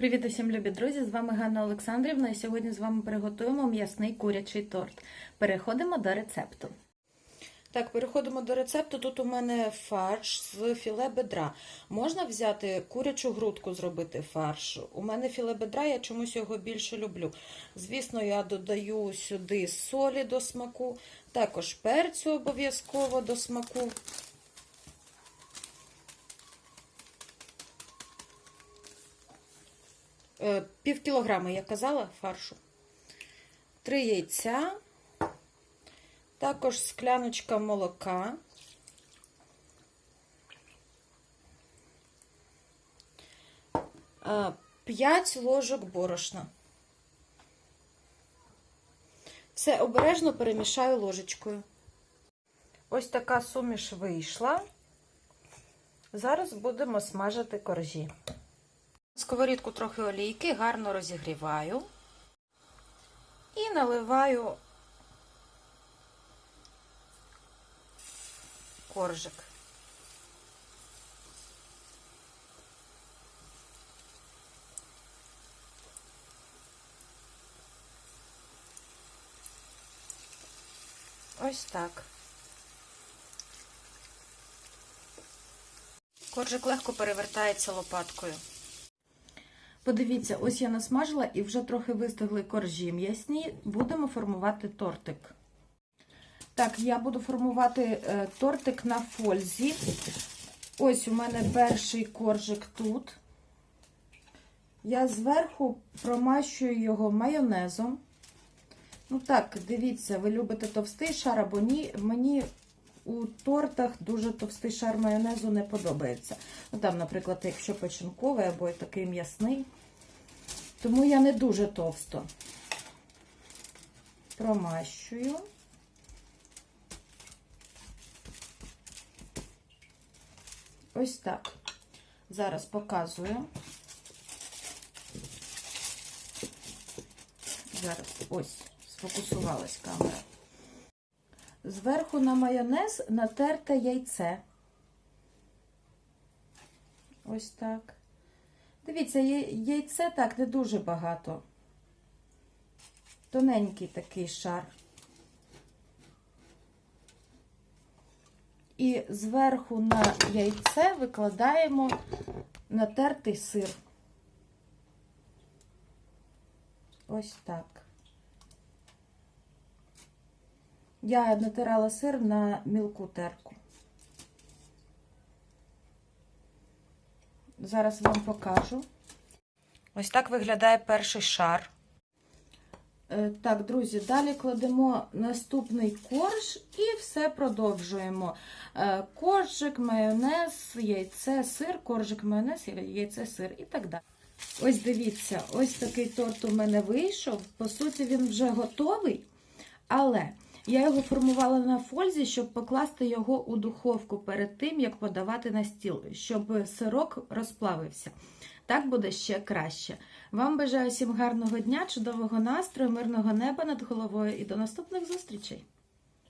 Привіт усім, любі друзі! З вами Ганна Олександрівна, і сьогодні з вами приготуємо м'ясний курячий торт. Переходимо до рецепту. Так, переходимо до рецепту. Тут у мене фарш з філе бедра. Можна взяти курячу грудку, зробити фарш. У мене філе бедра, я чомусь його більше люблю. Звісно, я додаю сюди солі до смаку, також перцю обов'язково до смаку. Пів кілограма, я казала, фаршу. Три яйця, також скляночка молока. Е, П'ять ложок борошна. Все обережно перемішаю ложечкою. Ось така суміш вийшла. Зараз будемо смажити коржі. Сковорідку трохи олійки, гарно розігріваю і наливаю коржик. Ось так. Коржик легко перевертається лопаткою. Подивіться, ось я насмажила і вже трохи вистигли коржі м'ясні. Будемо формувати тортик. Так, я буду формувати е, тортик на фользі. Ось у мене перший коржик тут. Я зверху промащую його майонезом. Ну так, дивіться, ви любите товстий шар або ні. Мені у тортах дуже товстий шар майонезу не подобається. Ну, там, наприклад, якщо печінковий або такий м'ясний. Тому я не дуже товсто промащую. Ось так. Зараз показую. Зараз ось, сфокусувалась камера. Зверху на майонез натерте яйце. Ось так. Дивіться, яйце так не дуже багато. Тоненький такий шар. І зверху на яйце викладаємо натертий сир. Ось так. Я натирала сир на мілку терку. Зараз вам покажу. Ось так виглядає перший шар. Е, Так, друзі, далі кладемо наступний корж і все продовжуємо. Е, Коржик, майонез, яйце, сир, коржик, майонез, яйце, сир і так далі. Ось дивіться, ось такий торт у мене вийшов. По суті, він вже готовий, але я його формувала на фользі, щоб покласти його у духовку перед тим, як подавати на стіл, щоб сирок розплавився. Так буде ще краще. Вам бажаю всім гарного дня, чудового настрою, мирного неба над головою і до наступних зустрічей!